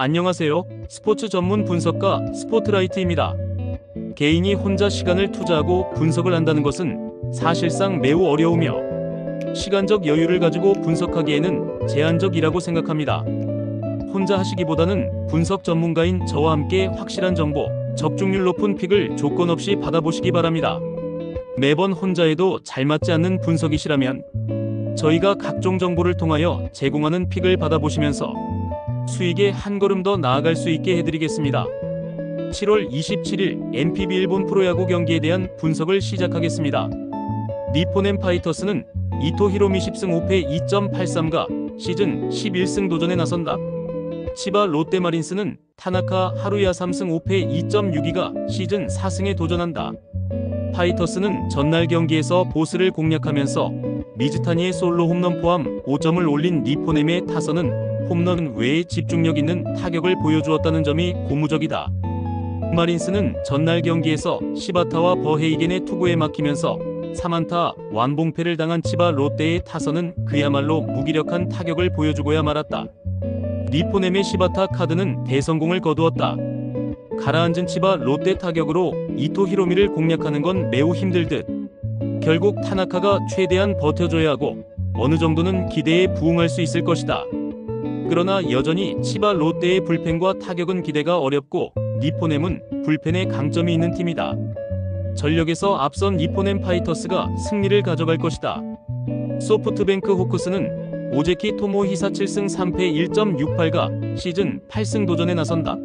안녕하세요. 스포츠 전문 분석가 스포트라이트입니다. 개인이 혼자 시간을 투자하고 분석을 한다는 것은 사실상 매우 어려우며 시간적 여유를 가지고 분석하기에는 제한적이라고 생각합니다. 혼자 하시기보다는 분석 전문가인 저와 함께 확실한 정보, 적중률 높은 픽을 조건 없이 받아보시기 바랍니다. 매번 혼자 해도 잘 맞지 않는 분석이시라면 저희가 각종 정보를 통하여 제공하는 픽을 받아보시면서 수익에 한 걸음 더 나아갈 수 있게 해드리겠습니다. 7월 27일 NPB 일본 프로야구 경기에 대한 분석을 시작하겠습니다. 니포넨 파이터스는 이토 히로미 10승 5패 2.83가 시즌 11승 도전에 나선다. 치바 롯데마린스는 타나카 하루야 3승 5패 2.62가 시즌 4승에 도전한다. 파이터스는 전날 경기에서 보스를 공략하면서 미즈타니의 솔로 홈런 포함 5점을 올린 니포넴의 타선은 홈런 외에 집중력 있는 타격을 보여주었다는 점이 고무적이다. 마린스는 전날 경기에서 시바타와 버헤이겐의 투구에 막히면서 3안타 완봉패를 당한 치바 롯데의 타선은 그야말로 무기력한 타격을 보여주고야 말았다. 리포넴의 시바타 카드는 대성공을 거두었다. 가라앉은 치바 롯데 타격으로 이토 히로미를 공략하는 건 매우 힘들 듯. 결국 타나카가 최대한 버텨줘야 하고 어느 정도는 기대에 부응할 수 있을 것이다. 그러나 여전히 치바 롯데의 불펜과 타격은 기대가 어렵고 니포넴은 불펜에 강점이 있는 팀이다. 전력에서 앞선 니포넴 파이터스가 승리를 가져갈 것이다. 소프트뱅크 호크스는 오제키 토모 히사 7승 3패 1.68가 시즌 8승 도전에 나선다.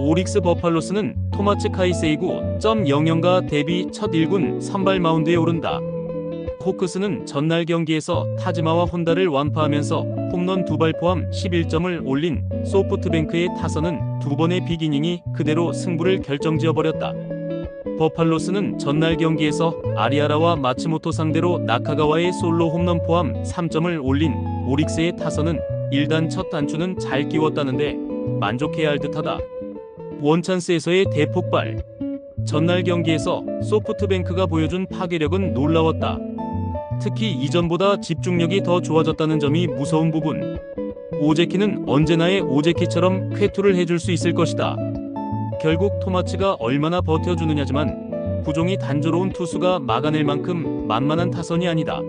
오릭스 버팔로스는 토마츠 카이세이구 .00가 데뷔 첫 1군 선발 마운드에 오른다. 호크스는 전날 경기에서 타지마와 혼다를 완파하면서 홈런 두 발 포함 11점을 올린 소프트뱅크의 타선은 두 번의 빅이닝이 그대로 승부를 결정지어버렸다. 버팔로스는 전날 경기에서 아리아라와 마츠모토 상대로 나카가와의 솔로 홈런 포함 3점을 올린 오릭스의 타선은 일단 첫 단추는 잘 끼웠다는데 만족해야 할 듯하다. 원찬스에서의 대폭발. 전날 경기에서 소프트뱅크가 보여준 파괴력은 놀라웠다. 특히 이전보다 집중력이 더 좋아졌다는 점이 무서운 부분. 오제키는 언제나의 오제키처럼 쾌투를 해줄 수 있을 것이다. 결국 토마츠가 얼마나 버텨주느냐지만 구종이 단조로운 투수가 막아낼 만큼 만만한 타선이 아니다.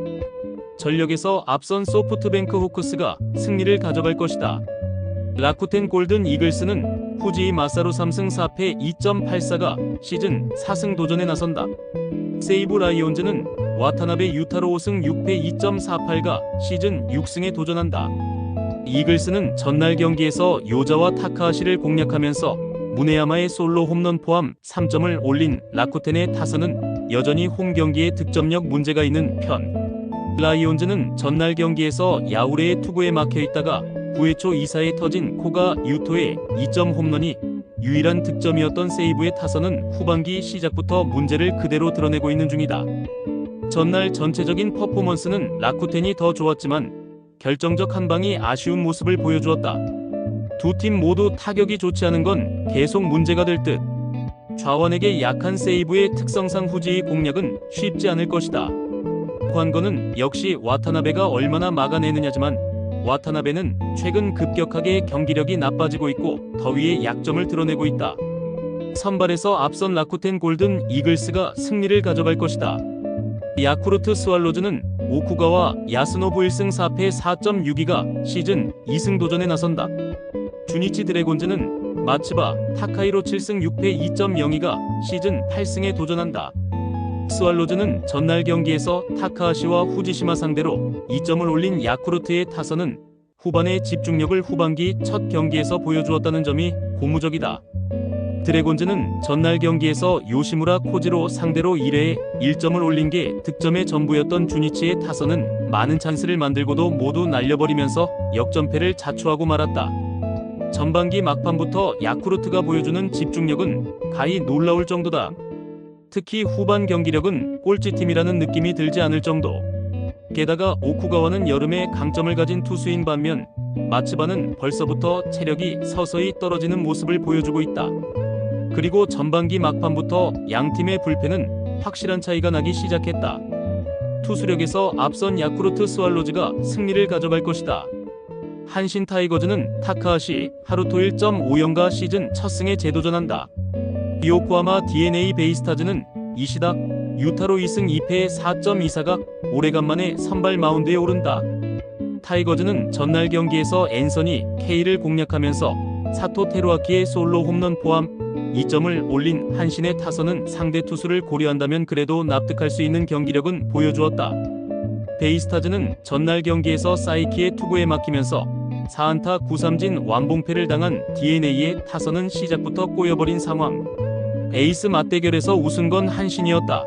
전력에서 앞선 소프트뱅크 호크스가 승리를 가져갈 것이다. 라쿠텐 골든 이글스는 후지이 마사루 3승 4패 2.84가 시즌 4승 도전에 나선다. 세이브 라이온즈는 와타나베 유타로 5승 6패 2.48가 시즌 6승에 도전한다. 이글스는 전날 경기에서 요자와 타카하시를 공략하면서 무네야마의 솔로 홈런 포함 3점을 올린 라쿠텐의 타선은 여전히 홈 경기에 득점력 문제가 있는 편. 라이온즈는 전날 경기에서 야우레의 투구에 막혀 있다가 9회 초 2사에 터진 코가 유토의 2점 홈런이 유일한 득점이었던 세이브의 타선은 후반기 시작부터 문제를 그대로 드러내고 있는 중이다. 전날 전체적인 퍼포먼스는 라쿠텐이 더 좋았지만 결정적 한 방이 아쉬운 모습을 보여주었다. 두 팀 모두 타격이 좋지 않은 건 계속 문제가 될 듯. 좌완에게 약한 세이브의 특성상 후지의 공략은 쉽지 않을 것이다. 관건은 역시 와타나베가 얼마나 막아내느냐지만 와타나베는 최근 급격하게 경기력이 나빠지고 있고 더위의 약점을 드러내고 있다. 선발에서 앞선 라쿠텐 골든 이글스가 승리를 가져갈 것이다. 야쿠르트 스왈로즈는 오쿠가와 야스노부 1승 4패 4.62가 시즌 2승 도전에 나선다. 주니치 드래곤즈는 마츠바 타카이로 7승 6패 2.02가 시즌 8승에 도전한다. 스왈로즈는 전날 경기에서 타카하시와 후지시마 상대로 2점을 올린 야쿠르트의 타선은 후반의 집중력을 후반기 첫 경기에서 보여주었다는 점이 고무적이다. 드래곤즈는 전날 경기에서 요시무라 코지로 상대로 1회에 1점을 올린 게 득점의 전부였던 주니치의 타선은 많은 찬스를 만들고도 모두 날려버리면서 역전패를 자초하고 말았다. 전반기 막판부터 야쿠르트가 보여주는 집중력은 가히 놀라울 정도다. 특히 후반 경기력은 꼴찌팀이라는 느낌이 들지 않을 정도. 게다가 오쿠가와는 여름에 강점을 가진 투수인 반면 마츠바는 벌써부터 체력이 서서히 떨어지는 모습을 보여주고 있다. 그리고 전반기 막판부터 양 팀의 불펜은 확실한 차이가 나기 시작했다. 투수력에서 앞선 야쿠르트 스왈로즈가 승리를 가져갈 것이다. 한신 타이거즈는 타카하시 하루토 1.5연가 시즌 첫 승에 재도전한다. 요코하마 DNA 베이스타즈는 이시다 유타로 2승 2패에 4.24가 오래간만에 선발 마운드에 오른다. 타이거즈는 전날 경기에서 앤서니 K를 공략하면서 사토 테루아키의 솔로 홈런 포함 2점을 올린 한신의 타선은 상대 투수를 고려한다면 그래도 납득할 수 있는 경기력은 보여주었다. 베이스타즈는 전날 경기에서 사이키의 투구에 막히면서 4안타 9삼진 완봉패를 당한 DNA의 타선은 시작부터 꼬여버린 상황. 에이스 맞대결에서 우승 건 한신이었다.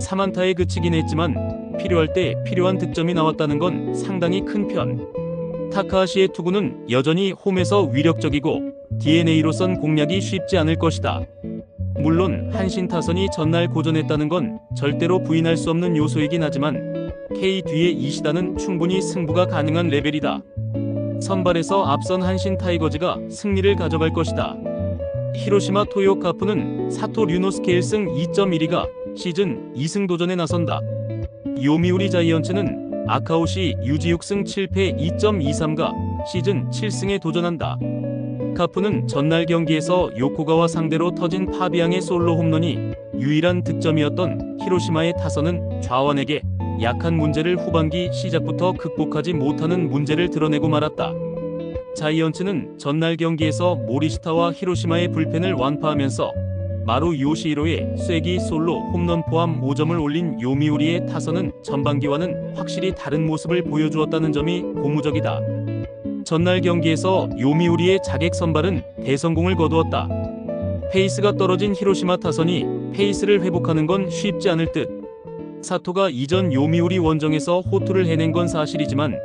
3안타에 그치긴 했지만 필요할 때 필요한 득점이 나왔다는 건 상당히 큰 편. 타카하시의 투구는 여전히 홈에서 위력적이고 DNA로선 공략이 쉽지 않을 것이다. 물론 한신 타선이 전날 고전했다는 건 절대로 부인할 수 없는 요소이긴 하지만 K 뒤에 이시다는 충분히 승부가 가능한 레벨이다. 선발에서 앞선 한신 타이거즈가 승리를 가져갈 것이다. 히로시마 토요 카프는 사토 류노스케 1승 2.12가 시즌 2승 도전에 나선다. 요미우리 자이언츠는 아카오시 유지 6승 7패 2.23가 시즌 7승에 도전한다. 카프는 전날 경기에서 요코가와 상대로 터진 파비앙의 솔로 홈런이 유일한 득점이었던 히로시마의 타선은 좌완에게 약한 문제를 후반기 시작부터 극복하지 못하는 문제를 드러내고 말았다. 자이언츠는 전날 경기에서 모리시타와 히로시마의 불펜을 완파하면서 마루 요시히로의 쐐기 솔로 홈런 포함 5점을 올린 요미우리의 타선은 전반기와는 확실히 다른 모습을 보여주었다는 점이 고무적이다. 전날 경기에서 요미우리의 자객 선발은 대성공을 거두었다. 페이스가 떨어진 히로시마 타선이 페이스를 회복하는 건 쉽지 않을 듯. 사토가 이전 요미우리 원정에서 호투를 해낸 건 사실이지만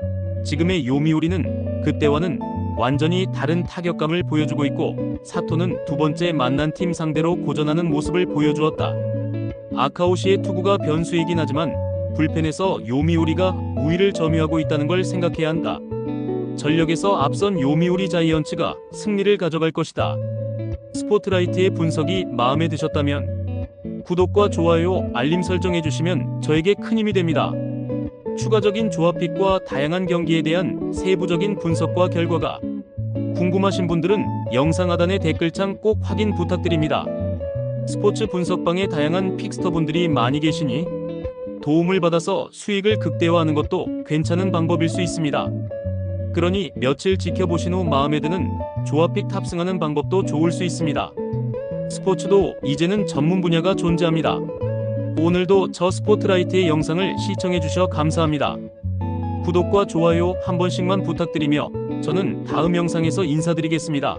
지금의 요미우리는 그때와는 완전히 다른 타격감을 보여주고 있고 사토는 두 번째 만난 팀 상대로 고전하는 모습을 보여주었다. 아카오시의 투구가 변수이긴 하지만 불펜에서 요미우리가 우위를 점유하고 있다는 걸 생각해야 한다. 전력에서 앞선 요미우리 자이언츠가 승리를 가져갈 것이다. 스포트라이트의 분석이 마음에 드셨다면 구독과 좋아요, 알림 설정해 주시면 저에게 큰 힘이 됩니다. 추가적인 조합픽과 다양한 경기에 대한 세부적인 분석과 결과가 궁금하신 분들은 영상 하단의 댓글창 꼭 확인 부탁드립니다. 스포츠 분석방에 다양한 픽스터분들이 많이 계시니 도움을 받아서 수익을 극대화하는 것도 괜찮은 방법일 수 있습니다. 그러니 며칠 지켜보신 후 마음에 드는 조합픽 탑승하는 방법도 좋을 수 있습니다. 스포츠도 이제는 전문 분야가 존재합니다. 오늘도 저 스포트라이트의 영상을 시청해주셔 감사합니다. 구독과 좋아요 한 번씩만 부탁드리며 저는 다음 영상에서 인사드리겠습니다.